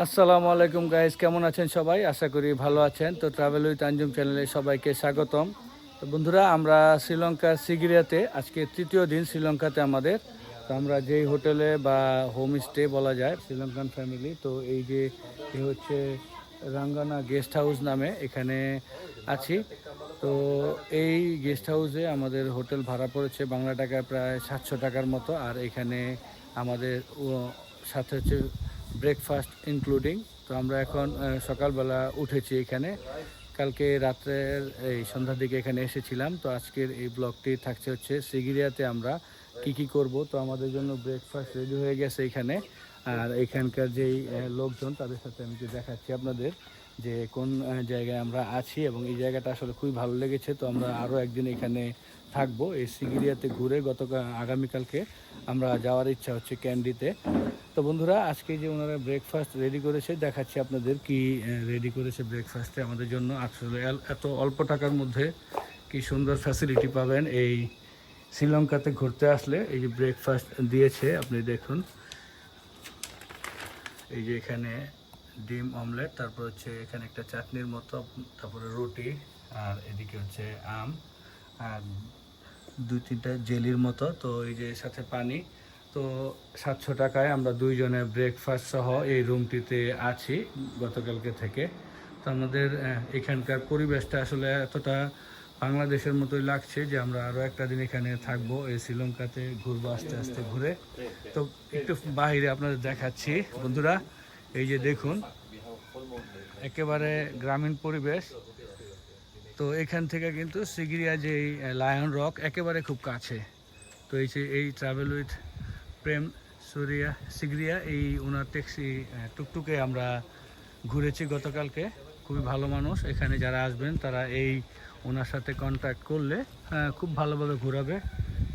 আসসালামু আলাইকুম গাইস কেমন আছেন সবাই? আশা করি ভালো আছেন। তো ট্রাভেল উইথ আঞ্জুম চ্যানেলে সবাইকে স্বাগতম। তো বন্ধুরা, আমরা শ্রীলঙ্কার সিগিরিয়াতে, আজকে তৃতীয় দিন শ্রীলঙ্কাতে আমাদের। তো আমরা যেই হোটেলে বা হোমস্টে বলা যায়, শ্রীলঙ্কান ফ্যামিলি তো এই যে হচ্ছে রাঙ্গানা গেস্ট হাউস নামে এখানে আছি। তো এই গেস্ট হাউসে আমাদের হোটেল ভাড়া পড়েছে বাংলা টাকায় প্রায় সাতশো টাকার মতো। আর এখানে আমাদের সাথে হচ্ছে ব্রেকফাস্ট ইনক্লুডিং তো আমরা এখন সকালবেলা উঠেছি এখানে। কালকে রাত্রের এই সন্ধ্যার দিকে এখানে এসেছিলাম। তো আজকের এই ব্লগটি থাকছে হচ্ছে সিগিরিয়াতে আমরা কি কি করব। তো আমাদের জন্য ব্রেকফাস্ট রেডি হয়ে গেছে এখানে। আর এখানকার যেই লোকজন, তাদের সাথে আমি একটু দেখাচ্ছি আপনাদের যে কোন জায়গায় আমরা আছি এবং এই জায়গাটা আসলে খুবই ভালো লেগেছে। তো আমরা আরও একদিন এখানে থাকব এই সিগিরিয়াতে ঘুরে গতকাল আগামীকালকে আমরা যাওয়ার ইচ্ছা হচ্ছে ক্যান্ডিতে। তো বন্ধুরা, আজকে যে ওনারা ব্রেকফাস্ট রেডি করেছে, দেখাচ্ছি আপনাদের কি রেডি করেছে ব্রেকফাস্টে আমাদের জন্য। আসলে এত অল্প টাকার মধ্যে কি সুন্দর ফ্যাসিলিটি পাবেন এই শ্রীলঙ্কাতে ঘুরতে আসলে। এই যে ব্রেকফাস্ট দিয়েছে, আপনি দেখুন। এই যে এখানে ডিম অমলেট তারপর হচ্ছে এখানে একটা চাটনির মতো, তারপরে রুটি, আর এদিকে হচ্ছে আম, আর দুই তিনটা জেলির মতো, তো এই যে সাথে পানি। তো সাতশো টাকায় আমরা দুইজনে ব্রেকফাস্ট সহ এই রুমটিতে আছি গতকালকে থেকে। তো আমাদের এখানকার পরিবেশটা আসলে এতটা বাংলাদেশের মতোই লাগছে যে আমরা আরও একটা দিন এখানে থাকব, এই শ্রীলঙ্কাতে ঘুরবো আস্তে আস্তে ঘুরে। তো একটু বাইরে আপনাদের দেখাচ্ছি। বন্ধুরা, এই যে দেখুন, একেবারে গ্রামীণ পরিবেশ। তো এখান থেকে কিন্তু সিগিরিয়া যে লায়ন রক একেবারে খুব কাছে। তো এই যে এই ট্রাভেল উইথ প্রেম সুরিয়া সিগরিয়া, এই ওনার ট্যাক্সি টুকটুকে আমরা ঘুরেছি গতকালকে। খুবই ভালো মানুষ। এখানে যারা আসবেন, তারা এই ওনার সাথে কন্ট্যাক্ট করলে খুব ভালোভাবে ঘোরাবে।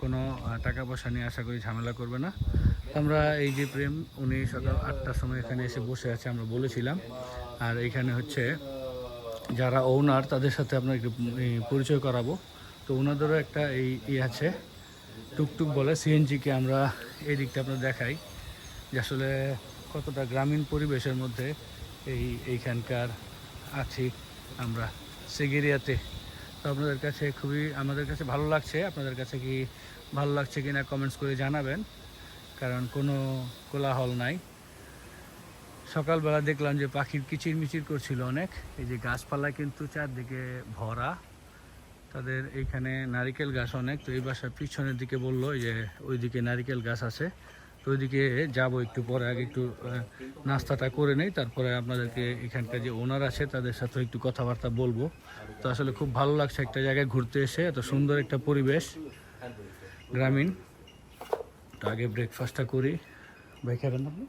কোনো টাকা পয়সা নিয়ে আশা করি ঝামেলা করবে না। আমরা এই যে প্রেম উনি সকাল আটটার সময় এখানে এসে বসে আছে, আমরা বলেছিলাম। আর এখানে হচ্ছে যারা ওনার তাদের সাথে আপনার একটু পরিচয় করাবো। তো ওনাদেরও একটা এই ই আছে। টুকটুক বলে সিএনজিকে আমরা এই দিকটা আপনার দেখাই। যে আসলে কতটা গ্রামীণ পরিবেশের মধ্যে এই, এইখানকার আছি আমরা সেগেরিয়াতে। তো আপনাদের কাছে খুবই, আমাদের কাছে ভালো লাগছে। আপনাদের কাছে কি ভালো লাগছে কি না কমেন্টস করে জানাবেন। কারণ কোনো কোলাহল নাই। সকালবেলা দেখলাম যে পাখির কিচির মিচির করছিল অনেক। এই যে গাছপালা কিন্তু চারদিকে ভরা। তাদের এইখানে নারিকেল গাছ অনেক। তো এই বাসার পিছনের দিকে বলল যে, ওইদিকে নারিকেল গাছ আছে। তো ওইদিকে যাব একটু পরে, আগে একটু নাস্তাটা করে নেই। তারপরে আপনাদেরকে এখানকার যে ওনার আছে, তাদের সাথে একটু কথাবার্তা বলব। তো আসলে খুব ভালো লাগছে একটা জায়গায় ঘুরতে এসে। এত সুন্দর একটা পরিবেশ গ্রামীণ। তো আগে ব্রেকফাস্টটা করি। ভাই খাবেন আপনি?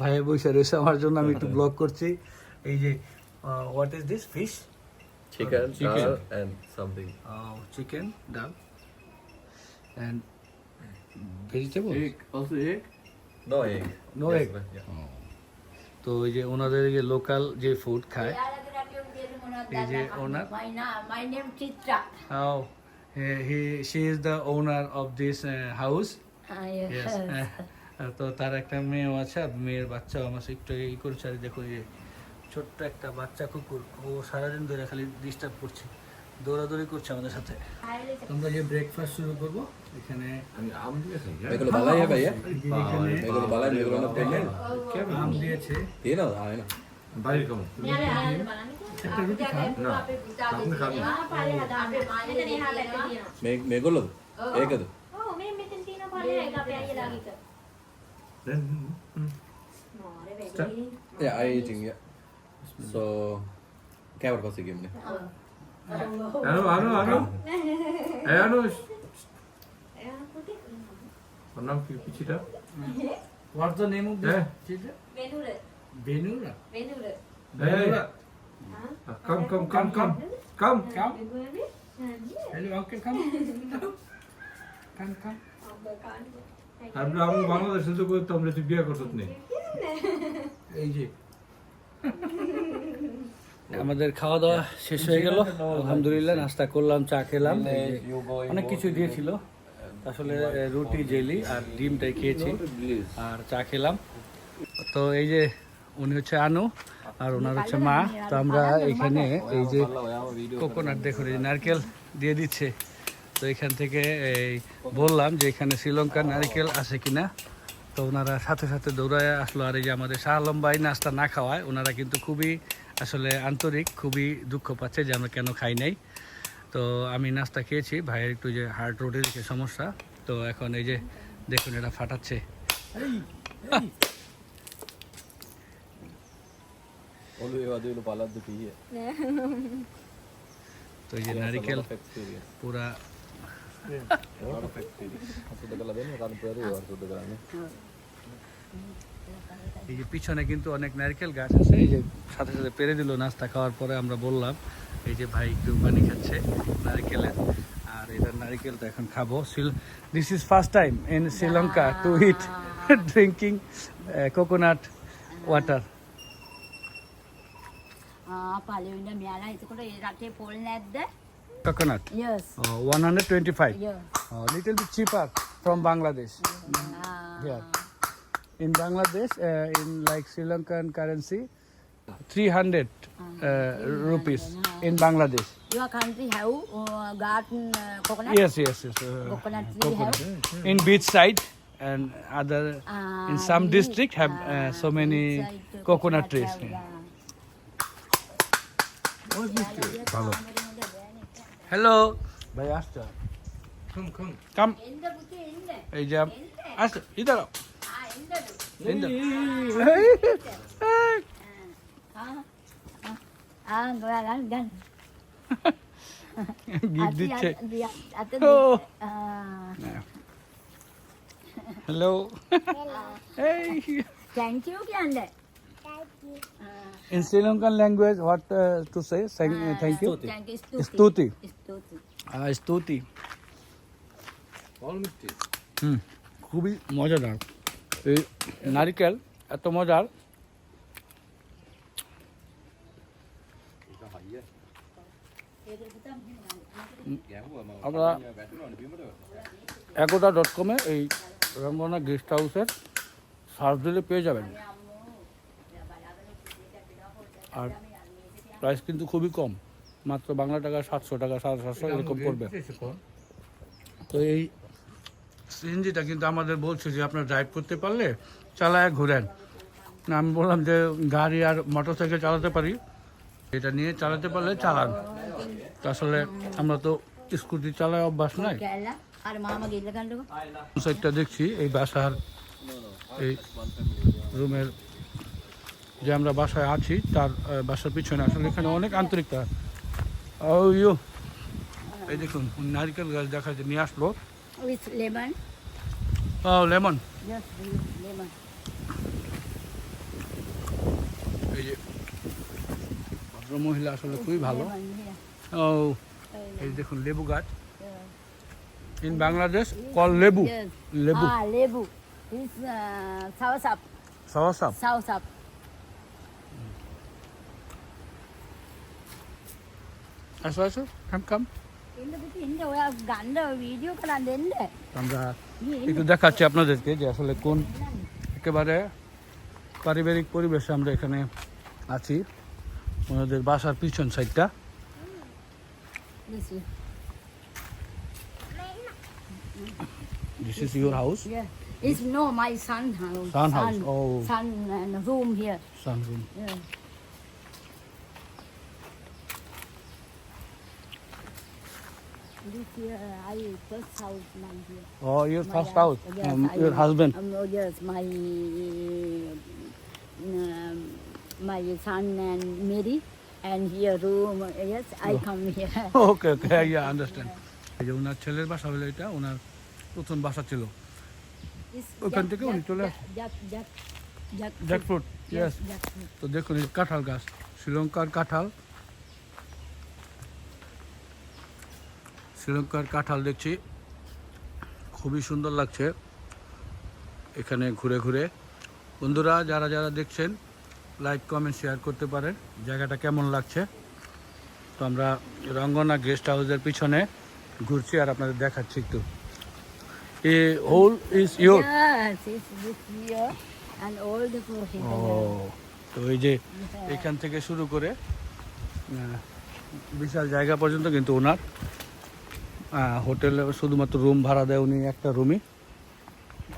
ভাইয়া বসে রয়েছে আমার জন্য আমি একটু ব্লগ করছি। এই যে what is this fish Chicken, Chicken. dal, and something. Chicken dal and vegetable Egg, also egg? No egg. No Yes, egg? তো এই যে ওনাদের যে লোকাল যে ফুড খায় এই যে ওনার my name Chitra how he she is the owner of this house তো তার একটা মেয়েও আছে মেয়ের বাচ্চাও আমার একটু ই করছে আর দেখো যে ছোট্ট একটা বাচ্চা কুকুর। ও সারাদিন ধরে খালি ডিস্টার্ব করছে দৌড়াদৌড়ি করছে আমাদের সাথে। আমরা যে ব্রেকফাস্ট শুরু করব এখানে আমি আম pwede. আম দিয়েছে. বাইরে මේගොල්ලද ඒකද අයිටය සෝ කැවර පස ගෙමන අනු අනු අනු ඇයනු ඔන්නම් පිචිට වර්ත නේමු බෙනුර බෙනුර බෙනුර এই কাম কাম কাম কাম কাম কাম হ্যালো আঙ্কেল কাম কাম কাম আমরা আমি বাংলাদেশে তো করতাম আমরা তুই বিয়ে করছত নেই এই যে। আমাদের খাওয়া দাওয়া শেষ হয়ে গেল। আলহামদুলিল্লাহ নাস্তা করলাম চা খেলাম। অনেক কিছু দিয়েছিল। আসলে রুটি জেলি আর ডিমটাই খেয়েছি। আর চা খেলাম। তো এই যে উনি হচ্ছে আনু। আর ওনার হচ্ছে মা। তো আমরা এখানে এই যে কোকোনাট দেখুন এই নারকেল দিয়ে দিচ্ছে। তো এখান থেকে এই বললাম যে এখানে শ্রীলঙ্কার নারকেল আছে কিনা। তো ওনারা সাথে সাথে দৌড়ায় আসলো। আর এই যে আমাদের শাহ আলম ভাই নাস্তা না খাওয়ায় ওনারা কিন্তু খুবই আসলে আন্তরিক খুবই দুঃখ পাচ্ছে যে আমরা কেন খাই নাই। তো আমি নাস্তা খেয়েছি। ভাইয়ের একটু যে হার্ট রোডের সমস্যা তো এখন এই যে দেখুন এটা ফাটাচ্ছে। তো এই যে নারিকেল পুরা এই যে পিছনে কিন্তু অনেক নারকেল গাছ আছে। এই যে সাথে সাথে পেরে দিল নাস্তা খাওয়ার পরে আমরা বললাম এই যে ভাই একটু পানি খাচ্ছে নারকেলের। আর এটার নারকেলটা এখন খাব। This is first time in Sri Lanka to eat drinking coconut water පලවෙන්න මෙයාලා එතකොට ඒ රටේ පොල් නැද්ද coconut යස් uh, 125 ය uh, little bit cheaper from Bangladesh here in Bangladesh uh, in like Sri Lankan currency 300 uh, rupees in Bangladesh your country have uh, garden uh, coconut yes yes yes uh, coconut tree have in beach side and other in Ah, some really? district have uh, so many Inside the coconut trees have, yeah. ভালো hello ভাই আসছে come এই যে আসছে ইদার gift দিচ্ছে hello এই thank you কি under In Sri Lankan language, what uh, to say? Thank, uh, thank you. Stuti. Stuti. Uh, Stuti. হুম খুবই মজাদার এই নারিকেল এত মজার আমরা একতা ডট কমে এই রঙ্গনা গেস্ট হাউসের সার্চ দিলে পেয়ে যাবেন আর প্রাইস কিন্তু খুবই কম। মাত্র বাংলা টাকা সাতশো টাকা সাড়ে সাতশো এরকম পড়বে। তো এই সিএনজিটা কিন্তু আমাদের বলছে যে আপনার ড্রাইভ করতে পারলে চালায় ঘুরেন। আমি বললাম যে গাড়ি আর মোটর সাইকেল চালাতে পারি। এটা নিয়ে চালাতে পারলে চালান। আসলে আমরা তো স্কুটি চালায় অভ্যাস নাই। সাইডটা দেখছি এই বাসার এই রুমের যে আমরা বাসায় আছি তার বাসার পিছনে আসলে এখানে অনেক আন্তরিকতা। ও ইউ এই দেখুন নারকেল গাছ দেখা যায় নিয়ে আসলো। ও লেমন। এই যে মহিলা আসলে খুবই ভালো। ও এই দেখুন লেবু গাছ। ইন বাংলাদেশ কল লেবু। লেবু। Ah this uh, soursop. সাওয়াসাপ Asu, Asu, come, come. আমরা একটু দেখাচ্ছি আপনাদেরকে যে আসলে কোন একেবারে পারিবারিক পরিবেশে আমরা এখানে আছি ওনাদের This is your house? Yeah. It's no my son house. Son house. Oh. Son room here. Son room. Yeah. This year I first house my here. Oh your My first house. Yes, I- your husband Um, oh, yes, my um, my son and Mary, and here room. Yes, I come here. Okay yeah understand এই যে ওনার ছেলের বাসা হলো এটা ওনার প্রথম বাসা ছিল ওখান থেকে উনি চলে জ্যাকফ্রুট ইয়েস. তো দেখুন কাঁঠাল গাছ শ্রীলঙ্কার কাঁঠাল শ্রীলঙ্কার কাঁঠাল দেখছি। খুবই সুন্দর লাগছে এখানে ঘুরে ঘুরে। বন্ধুরা যারা যারা দেখছেন লাইক কমেন্ট শেয়ার করতে পারেন। জায়গাটা কেমন লাগছে? তো আমরা রঙ্গনা গেস্ট হাউসের পিছনে ঘুরছি আর আপনাদের দেখাচ্ছি একটু। এ হোল ইজ ইয়োর তো এই যে এখান থেকে শুরু করে বিশাল জায়গা পর্যন্ত কিন্তু ওনার। হোটেলে শুধুমাত্র রুম ভাড়া দেয় উনি একটা রুমই।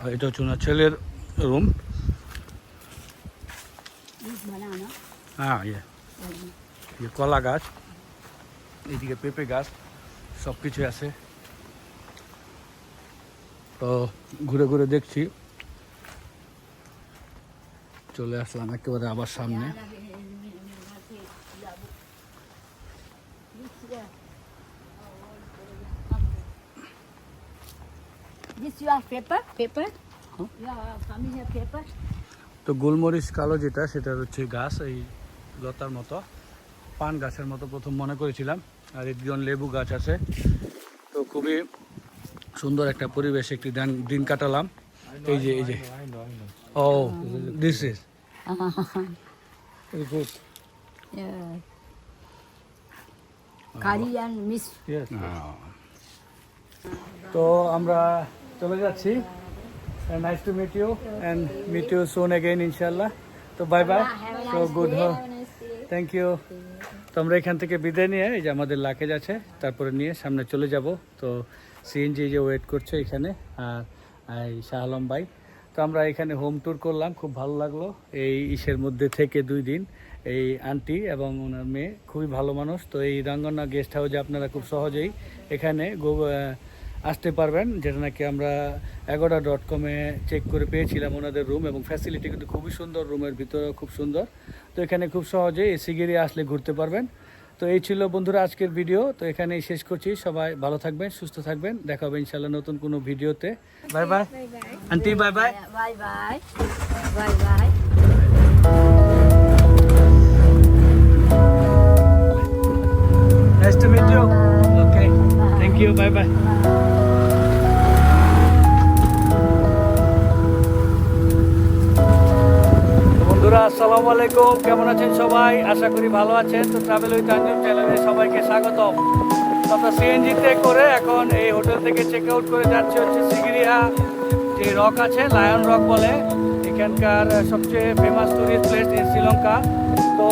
আর এটা হচ্ছে ওনার ছেলের রুম। হ্যাঁ ইয়ে। ইয়ে কলা গাছ। এইদিকে পেঁপে গাছ সব কিছুই আছে। তো ঘুরে ঘুরে দেখছি। চলে আসলাম একেবারে আবার সামনে। Yeah, here. তো গোলমরিচ কালো যেটা সেটা হচ্ছে গাছ এই লতার মতো। পান গাছের মতো প্রথম মনে করেছিলাম। আর এদিকে লেবু গাছ আছে। তো খুবই সুন্দর একটা পরিবেশ একটি দিন দিন কাটালাম। এই যে এই যে। ও this is good yeah. Curry and তো আমরা চলে যাচ্ছি। Nice to meet you and meet you soon again ইনশাল্লাহ তো বাই বাই তো গুড হো থ্যাংক ইউ তো আমরা এখান থেকে বিদায় নিয়ে এই যে আমাদের লাকেজ আছে তারপরে নিয়ে সামনে চলে যাব। তো সিএনজি যে ওয়েট করছে এখানে আর এই শাহ আলম ভাই। তো আমরা এখানে হোম ট্যুর করলাম খুব ভালো লাগল। এই ইসের মধ্যে থেকে দুই দিন এই আন্টি এবং ওনার মেয়ে খুবই ভালো মানুষ। তো এই রাঙ্গনা গেস্ট হাউসে আপনারা খুব সহজেই এখানে আসতে পারবেন যেটা নাকি আমরা এগোডা ডট কমে চেক করে পেয়েছিলাম ওনাদের রুম এবং ফ্যাসিলিটি কিন্তু খুবই সুন্দর রুমের ভিতরে খুব সুন্দর। তো এখানে খুব সহজে এসি গিরি আসলে ঘুরতে পারবেন। তো এই ছিল বন্ধুরা আজকের ভিডিও তো এখানেই শেষ করছি। সবাই ভালো থাকবেন সুস্থ থাকবেন। দেখা হবে ইনশাল্লাহ নতুন কোনো ভিডিওতে bye bye aunty bye bye Bye bye Bye bye nice to meet you okay thank you bye bye বন্ধুরা, আসসালামু আলাইকুম। কেমন আছেন সবাই? আশা করি ভালো আছেন। তো ট্রাভেল উইথ আঞ্জুম চ্যানেলে সবাইকে স্বাগতম। আমরা সিএনজিতে করে এখন এই হোটেল থেকে চেক আউট করে যাচ্ছি হচ্ছে সিগিরিয়া যে রক আছে লায়ন রক বলে, এখানকার সবচেয়ে ফেমাস টুরিস্ট প্লেস শ্রীলঙ্কা তো